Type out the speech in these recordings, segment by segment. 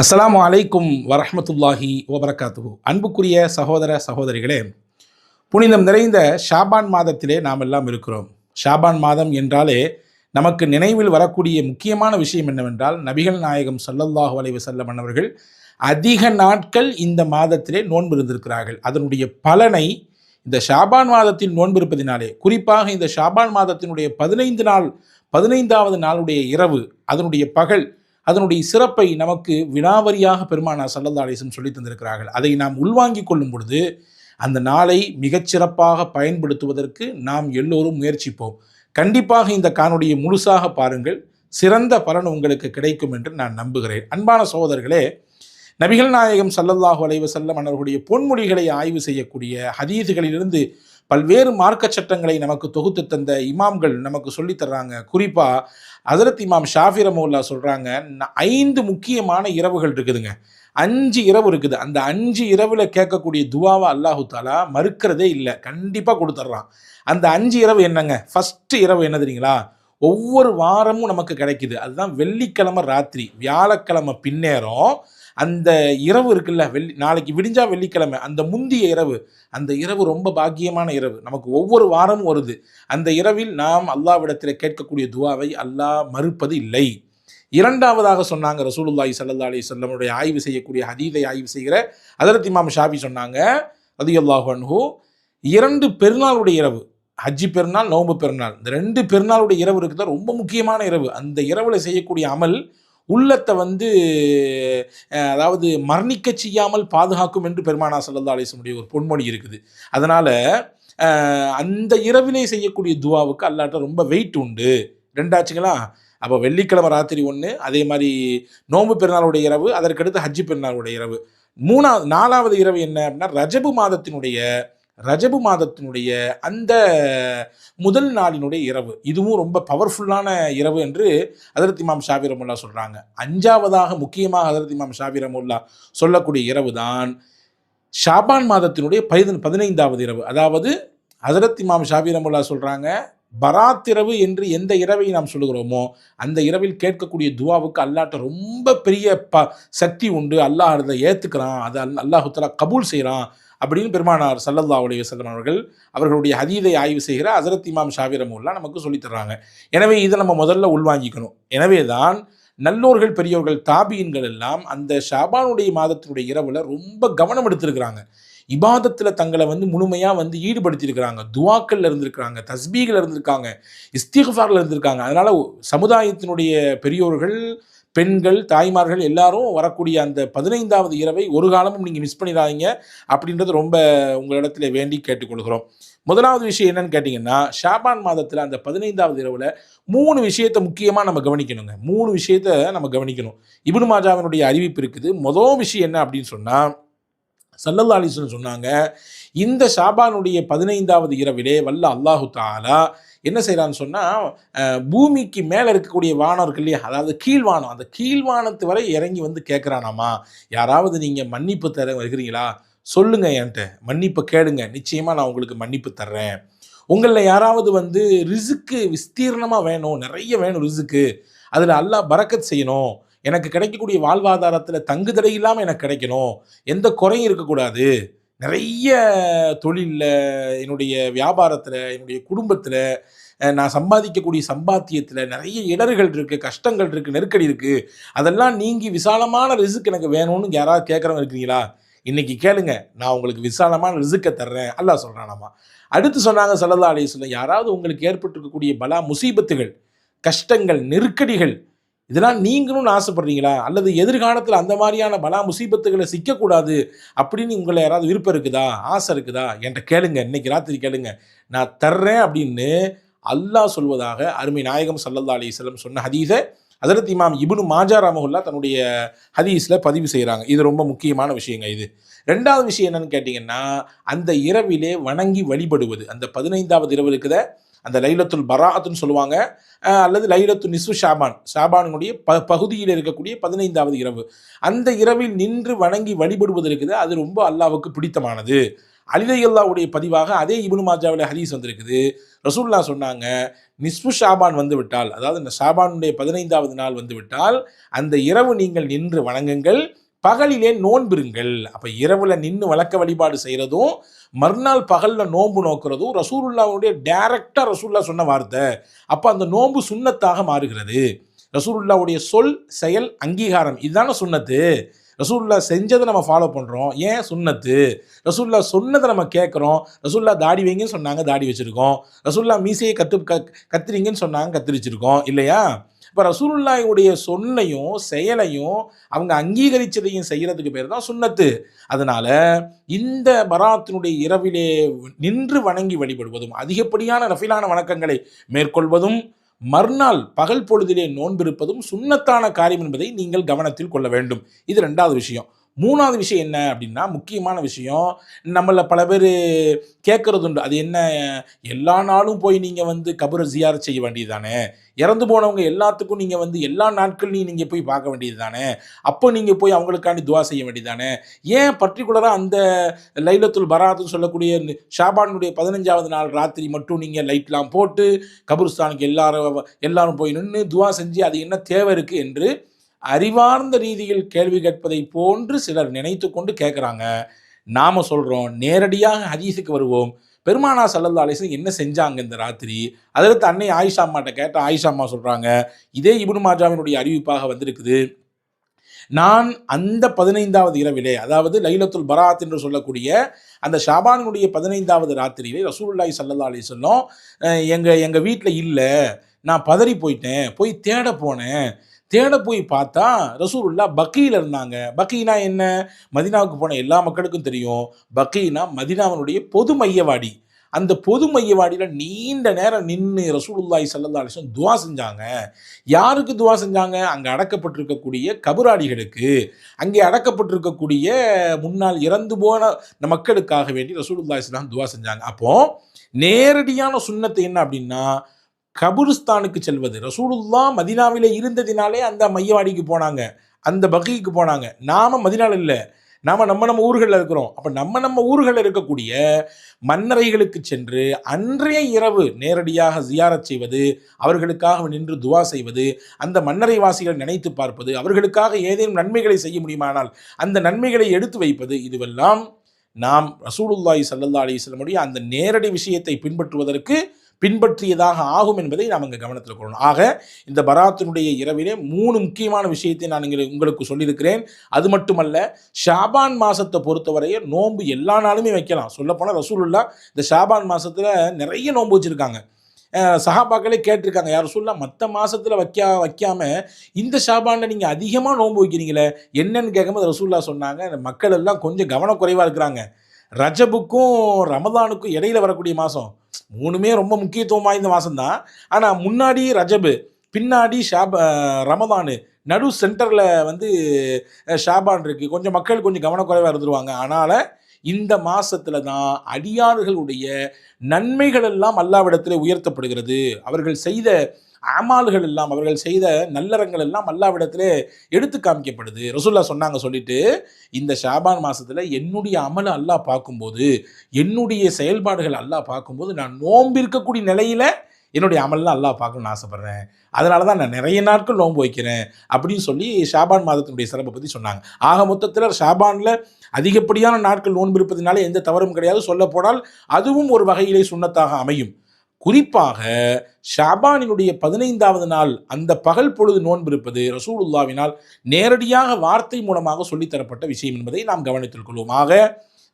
அஸ்ஸலாமு அலைக்கும் வரஹ்மத்துல்லாஹி வபரகாத்துஹு. அன்புக்குரிய சகோதர சகோதரிகளே புனிதம் நிறைந்த ஷாபான் மாதத்திலே நாம் எல்லாம் இருக்கிறோம். ஷாபான் மாதம் என்றாலே நமக்கு நினைவில் வரக்கூடிய முக்கியமான விஷயம் என்னவென்றால் நபிகள் நாயகம் சல்லல்லாஹு அலைவு வஸல்லம் அவர்கள் அதிக நாட்கள் இந்த மாதத்திலே நோன்பு இருந்திருக்கிறார்கள். அதனுடைய பலனை இந்த ஷாபான் மாதத்தில் நோன்பு இருப்பதினாலே குறிப்பாக இந்த ஷாபான் மாதத்தினுடைய பதினைந்து நாள் பதினைந்தாவது நாளுடைய இரவு அதனுடைய பகல் அதனுடைய சிறப்பை நமக்கு வினாவரியாக பெருமானா சல்லல்லா அலிசன் சொல்லி தந்திருக்கிறார்கள். அதை நாம் உள்வாங்கிக் கொள்ளும் பொழுது அந்த நாளை மிகச்சிறப்பாக பயன்படுத்துவதற்கு நாம் எல்லோரும் முயற்சிப்போம். கண்டிப்பாக இந்த காணொலியை முழுசாக பாருங்கள். சிறந்த பலன் உங்களுக்கு கிடைக்கும் என்று நான் நம்புகிறேன். அன்பான சகோதரர்களே நபிகள் நாயகம் சல்லல்லாஹு அலைஹி வஸல்லம் அவர்களுடைய பொன்மொழிகளை ஆய்வு செய்யக்கூடிய ஹதீதுகளிலிருந்து பல்வேறு மார்க்க சட்டங்களை நமக்கு தொகுத்து தந்த இமாம்கள் நமக்கு சொல்லித் தர்றாங்க. குறிப்பாக ஹசரத் இமாம் ஷாஃபி ரமவுல்லா சொல்கிறாங்க ஐந்து முக்கியமான இரவுகள் இருக்குதுங்க. அஞ்சு இரவு இருக்குது. அந்த அஞ்சு இரவில் கேட்கக்கூடிய துவாவை அல்லாஹு தாலா மறுக்கிறதே இல்லை. கண்டிப்பாக கொடுத்துட்றான் அந்த அஞ்சு இரவு என்னங்க? ஃபஸ்ட்டு இரவு என்ன தெரியுங்களா? ஒவ்வொரு வாரமும் நமக்கு கிடைக்குது. அதுதான் வெள்ளிக்கிழமை ராத்திரி. வியாழக்கிழமை பின்னேரம் அந்த இரவு இருக்குல்ல வெள்ளி நாளைக்கு விடிஞ்சா வெள்ளிக்கிழமை அந்த முந்திய இரவு அந்த இரவு ரொம்ப பாக்கியமான இரவு. நமக்கு ஒவ்வொரு வாரமும் வருது. அந்த இரவில் நாம் அல்லாவிடத்தில் கேட்கக்கூடிய துவாவை அல்லாஹ் மறுப்பது இல்லை. இரண்டாவதாக சொன்னாங்க ரசூலுல்லாஹி சல்லா அலி சொல்லமுடைய ஆய்வு செய்யக்கூடிய ஹதீதை ஆய்வு செய்கிற அதரத் இமாம் ஷாபி சொன்னாங்க ரலியல்லாஹு அன்ஹு இரண்டு பெருநாளுடைய இரவு ஹஜ்ஜி பெருநாள் நோம்பு பெருநாள். இந்த ரெண்டு பெருநாளுடைய இரவு இருக்குது? ரொம்ப முக்கியமான இரவு. அந்த இரவில் செய்யக்கூடிய அமல் உள்ளத்தை வந்து அதாவது மரணிக்க செய்யாமல் பாதுகாக்கும் என்று பெருமானா சல்லா அலிசனுடைய ஒரு பொன்மொழி இருக்குது. அதனால் அந்த இரவிலே செய்யக்கூடிய துவாவுக்கு அல்லாட்ட ரொம்ப வெயிட் உண்டு. ரெண்டாச்சுங்களா? அப்போ வெள்ளிக்கிழமை ராத்திரி ஒன்று அதே மாதிரி நோம்பு பெருநாளுடைய இரவு அதற்கடுத்து ஹஜ்ஜி பெருநாளுடைய இரவு. மூணாவது நாலாவது இரவு என்ன அப்படின்னா ரஜபு மாதத்தினுடைய ரஜபு மாதத்தினுடைய அந்த முதல் நாளினுடைய இரவு. இதுவும் ரொம்ப பவர்ஃபுல்லான இரவு என்று அதரத் இமாம் ஷாபி ரமுல்லா சொல்கிறாங்க அஞ்சாவதாக முக்கியமாக அதரத் இமாம் ஷாபி ரமுல்லா சொல்லக்கூடிய இரவு தான் ஷாபான் மாதத்தினுடைய பதின பதினைந்தாவது இரவு. அதாவது ஹதரத் இமாம் ஷாபி ரமுல்லா சொல்கிறாங்க பராத்திரவு என்று எந்த இரவை நாம் சொல்லுகிறோமோ அந்த இரவில் கேட்கக்கூடிய துவாவுக்கு அல்லாட்ட ரொம்ப பெரிய ப சக்தி உண்டு. அல்லாஹ் அதை ஏற்றுக்கிறான் அதை அல் தலா கபூல் செய்கிறான் அப்படின்னு பெருமானார் சல்லல்லா உலக செல்லம் அவர்கள் அவர்களுடைய ஹதீதை ஆய்வு செய்கிற அசரத் இமாம் ஷாபி நமக்கு சொல்லித் தர்றாங்க. எனவே இதை நம்ம முதல்ல உள்வாங்கிக்கணும். எனவே தான் நல்லோர்கள் பெரியோர்கள் தாபியன்கள் எல்லாம் அந்த ஷாபானுடைய மாதத்தினுடைய இரவில் ரொம்ப கவனம் எடுத்திருக்கிறாங்க. இபாதத்தில் தங்களை வந்து முழுமையாக வந்து ஈடுபடுத்தியிருக்கிறாங்க. துவாக்கல்ல இருந்திருக்கிறாங்க தஸ்பீகில் இருந்திருக்காங்க இஸ்திஃபாரில் இருந்திருக்காங்க. அதனால் சமுதாயத்தினுடைய பெரியோர்கள் பெண்கள் தாய்மார்கள் எல்லாரும் வரக்கூடிய அந்த பதினைந்தாவது இரவை ஒரு காலமும் நீங்கள் மிஸ் பண்ணிடாதீங்க அப்படின்றது ரொம்ப உங்களிடத்துல வேண்டி கேட்டுக்கொள்கிறோம். முதலாவது விஷயம் என்னன்னு கேட்டிங்கன்னா ஷாபான் மாதத்தில் அந்த பதினைந்தாவது இரவில் மூணு விஷயத்தை முக்கியமாக நம்ம கவனிக்கணுங்க. மூணு விஷயத்தை நம்ம கவனிக்கணும். இப்னு மாஜாவினுடைய அறிவிப்பு இருக்குது. மொதல் விஷயம் என்ன அப்படின்னு சொன்னால் சல்லல்லா அலிஸ்வன் சொன்னாங்க இந்த ஷாபானுடைய பதினைந்தாவது இரவிலே வல்ல அல்லாஹு தாலா என்ன செய்கிறான்னு சொன்னால் பூமிக்கு மேலே இருக்கக்கூடிய வானம் இருக்கு இல்லையா? அதாவது கீழ்வானம் அந்த கீழ்வானத்து வரை இறங்கி வந்து கேட்குறானாமா யாராவது நீங்கள் மன்னிப்பு தர வருகிறீங்களா சொல்லுங்க என்கிட்ட. மன்னிப்பு கேளுங்க நிச்சயமாக நான் உங்களுக்கு மன்னிப்பு தர்றேன். உங்களில் யாராவது வந்து ரிசுக்கு விஸ்தீர்ணமாக வேணும். நிறைய வேணும் ரிசுக்கு. அதில் அல்லாஹ் பறக்கத் செய்யணும். எனக்கு கிடைக்கக்கூடிய வாழ்வாதாரத்தில் தங்குதடை இல்லாமல் எனக்கு கிடைக்கணும். எந்த குறையும் இருக்கக்கூடாது. நிறைய தொழிலில் என்னுடைய வியாபாரத்தில் என்னுடைய குடும்பத்தில் நான் சம்பாதிக்கக்கூடிய சம்பாத்தியத்தில் நிறைய இடர்கள் இருக்குது கஷ்டங்கள் இருக்குது நெருக்கடி இருக்குது அதெல்லாம் நீங்கி விசாலமான ரிசுக்கு எனக்கு வேணும்னு யாராவது கேட்குறவங்க இருக்கிறீங்களா? இன்றைக்கி கேளுங்க நான் உங்களுக்கு விசாலமான ரிசுக்கை தர்றேன். அல்லா சொல்கிறானாமா அடுத்து சொன்னாங்க சல்லல்லா சொல்ல யாராவது உங்களுக்கு ஏற்பட்டிருக்கக்கூடிய பலா முசீபத்துகள் கஷ்டங்கள் நெருக்கடிகள் இதெல்லாம் நீங்களும் ஆசைப்படுறீங்களா? அல்லது எதிர்காலத்தில் அந்த மாதிரியான பலா முசீபத்துகளை சிக்கக்கூடாது அப்படின்னு உங்களை யாராவது விருப்பம் இருக்குதா? ஆசை இருக்குதா? என்கிட்ட கேளுங்க. இன்னைக்கு ராத்திரி கேளுங்க. நான் தர்றேன் அப்படின்னு அல்லாஹ் சொல்வதாக அருமை நாயகம் சல்லல்லா அலிஸ்லம் சொன்ன ஹதீஸை ஹதரத் இமாம் இபுனு மாஜா ராமகுல்லா தன்னுடைய ஹதீஸில் பதிவு செய்கிறாங்க. இது ரொம்ப முக்கியமான விஷயங்க இது. ரெண்டாவது விஷயம் என்னன்னு கேட்டிங்கன்னா அந்த இரவிலே வணங்கி வழிபடுவது. அந்த பதினைந்தாவது இரவு இருக்குத அந்த லைலத்துல் பராத்துன்னு சொல்லுவாங்க. அல்லது லைலத்து நிசு ஷாபான். ஷாபானுடைய ப பகுதியில் இருக்கக்கூடிய பதினைந்தாவது இரவு. அந்த இரவில் நின்று வணங்கி வழிபடுவது இருக்குது. அது ரொம்ப அல்லாவுக்கு பிடித்தமானது. அலிதையல்லாவுடைய பதிவாக அதே இபுனு மாஜாவில் ஹதீஸ் வந்திருக்குது. ரசூல்லா சொன்னாங்க நிஸ்பு ஷாபான் வந்து விட்டால் அதாவது இந்த ஷாபானுடைய பதினைந்தாவது நாள் வந்து விட்டால் அந்த இரவு நீங்கள் நின்று வணங்குங்கள். பகலிலே நோன்பிருங்கள். அப்போ இரவில் நின்று வழக்க வழிபாடு செய்கிறதும் மறுநாள் பகலில் நோன்பு நோக்கிறதும் ரசூலுல்லாவுடைய டைரக்டா ரசூல்லா சொன்ன வார்த்தை. அப்போ அந்த நோன்பு சுண்ணத்தாக மாறுகிறது. ரசூலுல்லாவுடைய சொல் செயல் அங்கீகாரம் இதுதானே சுண்ணத்து. ரசூல்லா செஞ்சதை நம்ம ஃபாலோ பண்ணுறோம் ஏன் சுண்ணத்து? ரசூல்லா சொன்னதை நம்ம கேட்குறோம். ரசூல்லா தாடி வைங்கன்னு சொன்னாங்க தாடி வச்சுருக்கோம். ரசூல்லா மீசையை கத்து க கத்துறீங்கன்னு சொன்னாங்க கத்திரிச்சிருக்கோம் இல்லையா? இப்போ ரசூலுல்லாயுடைய சொன்னையும் செயலையும் அவங்க அங்கீகரிச்சதையும் செய்கிறதுக்கு பேர் தான் சுண்ணத்து அதனால் இந்த பராத்தினுடைய இரவிலே நின்று வணங்கி வழிபடுவதும் அதிகப்படியான ரஃபிலான வணக்கங்களை மேற்கொள்வதும் மறுநாள் பகல் பொழுதிலே நோன்பிருப்பதும் சுண்ணத்தான காரியம் என்பதை நீங்கள் கவனத்தில் கொள்ள வேண்டும். இது ரெண்டாவது விஷயம். மூணாவது விஷயம் என்ன அப்படின்னா முக்கியமான விஷயம் நம்மள பல பேர் கேட்கறது உண்டு அது என்ன? எல்லா நாளும் போய் நீங்கள் வந்து கபரை ஜியார் செய்ய வேண்டியது தானே இறந்து போனவங்க எல்லாத்துக்கும் நீங்கள் வந்து எல்லா நாட்கள்லையும் நீங்கள் போய் பார்க்க வேண்டியது தானே அப்போ நீங்கள் போய் அவங்களுக்காண்டி துவா செய்ய வேண்டியது தானே ஏன் பர்டிகுலராக அந்த லைலத்துல் பராத்துன்னு சொல்லக்கூடிய ஷாபானுடைய பதினஞ்சாவது நாள் ராத்திரி மட்டும் நீங்கள் லைட்லாம் போட்டு கபுருஸ்தானுக்கு எல்லாரும் எல்லாரும் போய் நின்று துவா செஞ்சு அது என்ன தேவை இருக்குது என்று அறிவார்ந்த ரீதியில் கேள்வி கேட்பதை போன்று சிலர் நினைத்து கொண்டு கேட்குறாங்க. நாம் சொல்கிறோம் நேரடியாக ஹதீஸுக்கு வருவோம். பெருமானா சல்லல்லா அலிஸ்லாம் என்ன செஞ்சாங்க இந்த ராத்திரி? அதற்கு அன்னை ஆயிஷா அம்மாட்ட கேட்ட ஆயிஷா அம்மா சொல்கிறாங்க இதே இபுன் மாஜாவினுடைய அறிவிப்பாக வந்திருக்குது. நான் அந்த பதினைந்தாவது இரவிலே அதாவது லைலத்துல் பராத் என்று சொல்லக்கூடிய அந்த ஷாபானுடைய பதினைந்தாவது ராத்திரியிலே ரசூல்லாய் ஸல்லல்லாஹு அலி சொல்லும் எங்கள் எங்கள் வீட்டில் இல்லை. நான் பதறி போயிட்டேன். போய் தேட போனேன். தேட போய் பார்த்தா ரசூலுல்லா பக்கியில் இருந்தாங்க. பக்கீனா என்ன? மதினாவுக்கு போன எல்லா மக்களுக்கும் தெரியும். பக்கீனா மதினாவினுடைய பொது மையவாடி. அந்த பொது மையவாடியில் நீண்ட நேரம் நின்று ரசூலுல்லாய் ஸல்லல்லாஹு அலைஹி துவா செஞ்சாங்க. யாருக்கு துவா செஞ்சாங்க? அங்கே அடக்கப்பட்டிருக்கக்கூடிய கபுராடிகளுக்கு அங்கே அடக்கப்பட்டிருக்கக்கூடிய முன்னால் இறந்து போன மக்களுக்காக வேண்டி ரசூலுல்லாய் ஸல்லல்லாஹு துவா செஞ்சாங்க. அப்போது நேரடியான சுண்ணத்து என்ன அப்படின்னா கபுருஸ்தானுக்கு செல்வது. ரசூலுல்லா மதினாவிலே இருந்ததினாலே அந்த மையவாடிக்கு போனாங்க. அந்த பகிக்கு போனாங்க. நாம மதினால இல்லை. நாம் நம்ம நம்ம ஊர்களில் இருக்கிறோம். அப்போ நம்ம நம்ம ஊர்களில் இருக்கக்கூடிய மன்னரைகளுக்கு சென்று அன்றைய இரவு நேரடியாக ஜியாரத் செய்வது அவர்களுக்காக நின்று துவா செய்வது அந்த மன்னரை வாசிகளை நினைத்து பார்ப்பது அவர்களுக்காக ஏதேனும் நன்மைகளை செய்ய முடியுமானால் அந்த நன்மைகளை எடுத்து வைப்பது இதுவெல்லாம் நாம் ரசூலுல்லாஹி சல்லல்லா அலி வஸல்லமுடைய அந்த நேரடி விஷயத்தை பின்பற்றுவதற்கு பின்பற்றியதாக ஆகும் என்பதை நாம் இங்கே கவனத்தில் கொள்ளணும். ஆக இந்த பராத்தினுடைய இரவிலே மூணு முக்கியமான விஷயத்தை நான் இங்கே உங்களுக்கு சொல்லியிருக்கிறேன். அது மட்டுமல்ல ஷாபான் மாதத்தை பொறுத்தவரையே நோன்பு எல்லா நாளுமே வைக்கலாம். சொல்லப்போனால் ரசூலுல்லா இந்த ஷாபான் மாதத்தில் நிறைய நோன்பு வச்சுருக்காங்க. சகாபாக்களே கேட்டிருக்காங்க யார் சொல்லலாம் மற்ற மாதத்தில் வைக்கா வைக்காமல் இந்த ஷாபானில் நீங்கள் அதிகமாக நோன்பு வைக்கிறீங்களே? என்னன்னு கேட்கும்போது ரசூல்லா சொன்னாங்க மக்கள் எல்லாம் கொஞ்சம் கவனக்குறைவாக இருக்கிறாங்க. ரஜபுக்கும் ரமதானுக்கும் இடையில வரக்கூடிய மாதம் மூணுமே ரொம்ப முக்கியத்துவம் வாய்ந்த மாதம்தான் ஆனால் முன்னாடி ரஜபு பின்னாடி ஷாப் ரமதானு நடு சென்டரில் வந்து ஷாபான் இருக்குது கொஞ்சம் மக்கள் கொஞ்சம் கவனக்குறைவாக இருந்துருவாங்க. அதனால் இந்த மாசத்துல தான் அடியார்களுடைய நன்மைகள் எல்லாம் அல்லாவிடத்தில் உயர்த்தப்படுகிறது. அவர்கள் செய்த அமால்கள் எல்லாம் அவர்கள் செய்த நல்லறங்கள் எல்லாம் அல்லாவிடத்திலே எடுத்து காமிக்கப்படுது. ரசூல்லா சொன்னாங்க சொல்லிட்டு இந்த ஷாபான் மாசத்துல என்னுடைய அமலை அல்லாஹ் பார்க்கும்போது என்னுடைய செயல்பாடுகள் அல்லாஹ் பார்க்கும்போது நான் நோம்பிருக்கக்கூடிய நிலையில என்னுடைய அமல்லாம் அல்லா பார்க்கணும்னு ஆசைப்பட்றேன். அதனால தான் நான் நிறைய நாட்கள் நோன்பு வைக்கிறேன் அப்படின்னு சொல்லி ஷாபான் மாதத்தினுடைய சிறப்பை பற்றி சொன்னாங்க. ஆக மொத்தத்தில் ஷாபானில் அதிகப்படியான நாட்கள் நோன்பு இருப்பதனால எந்த தவறும் கிடையாது. சொல்ல போனால் அதுவும் ஒரு வகையிலே சுண்ணத்தாக அமையும். குறிப்பாக ஷாபானினுடைய பதினைந்தாவது நாள் அந்த பகல் பொழுது நோன்பு இருப்பது ரசூலுல்லாவினால் நேரடியாக வார்த்தை மூலமாக சொல்லித்தரப்பட்ட விஷயம் என்பதை நாம் கவனித்துக் கொள்வோம். ஆக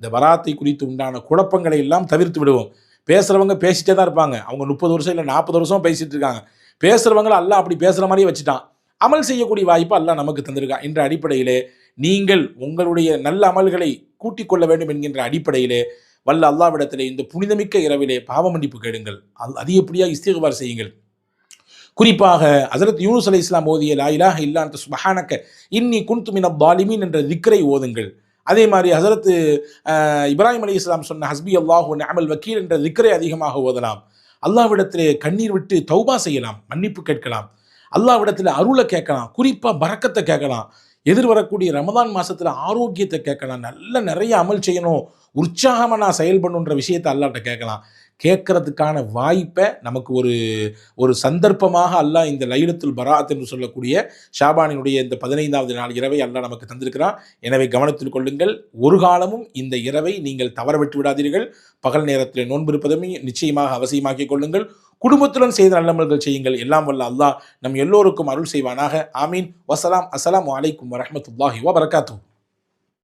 இந்த வராத்தை குறித்து உண்டான குழப்பங்களை எல்லாம் தவிர்த்து விடுவோம். பேசுகிறவங்க பேசிட்டே தான் இருப்பாங்க. அவங்க முப்பது வருஷம் இல்லை நாற்பது வருஷம் பேசிட்டு இருக்காங்க. பேசுகிறவங்கள அல்ல அப்படி பேசுகிற மாதிரியே வச்சுட்டான். அமல் செய்யக்கூடிய வாய்ப்பு அல்ல நமக்கு தந்திருக்கான் என்ற அடிப்படையிலே நீங்கள் உங்களுடைய நல்ல அமல்களை கூட்டிக் கொள்ள வேண்டும் என்கின்ற அடிப்படையிலே வல்ல அல்லாவிடத்திலே இந்த புனிதமிக்க இரவிலே பாவ மன்னிப்பு கேளுங்கள் அது அதிகப்படியாக இஸ்திகபார் செய்யுங்கள்? குறிப்பாக அசரத் யூனுஸ் அலி இஸ்லாம் ஓதிய லா இலாஹ இல்லான்ட்டு சுபஹானக்க இன்னி குன்து மின பாலிமீன் என்ற திக்கரை ஓதுங்கள். அதே மாதிரி ஹசரத்து இப்ராஹிம் அலி இஸ்லாம் சொன்ன ஹஸ்பி அல்லாஹூ அமல் வக்கீல் என்ற திக்கரை அதிகமாக ஓதலாம். அல்லாவிடத்திலே கண்ணீர் விட்டு தௌபா செய்யலாம் மன்னிப்பு கேட்கலாம். அல்லாவிடத்தில் அருளை கேட்கலாம் குறிப்பாக பறக்கத்தை கேட்கலாம். எதிர் வரக்கூடிய ரமதான் மாதத்தில் ஆரோக்கியத்தை கேட்கலாம். நல்ல நிறைய அமல் செய்யணும் உற்சாகமாக நான் செயல்படணுன்ற விஷயத்தை அல்லாட்ட கேட்கலாம். கேட்கறதுக்கான வாய்ப்பை நமக்கு ஒரு ஒரு சந்தர்ப்பமாக அல்லாஹ் இந்த லைலத்துல் பராத் என்று சொல்லக்கூடிய ஷாபானினுடைய இந்த பதினைந்தாவது நாள் இரவை அல்லாஹ் நமக்கு தந்திருக்கிறான். எனவே கவனத்தில் கொள்ளுங்கள். ஒரு காலமும் இந்த இரவை நீங்கள் தவற விட்டு விடாதீர்கள். பகல் நேரத்தில் நோன்பு இருப்பதுமே நிச்சயமாக அவசியமாக்கிக் கொள்ளுங்கள். குடும்பத்துடன் செய்த நல்லமல்கள் செய்யுங்கள். எல்லாம் வல்ல அல்லாஹ் நம் எல்லோருக்கும் அருள் செய்வானாக. ஆமீன். வசலாம். அஸ்லாம் வலைக்கும் வரமத்துல்லாஹி வபரகாத்துஹு.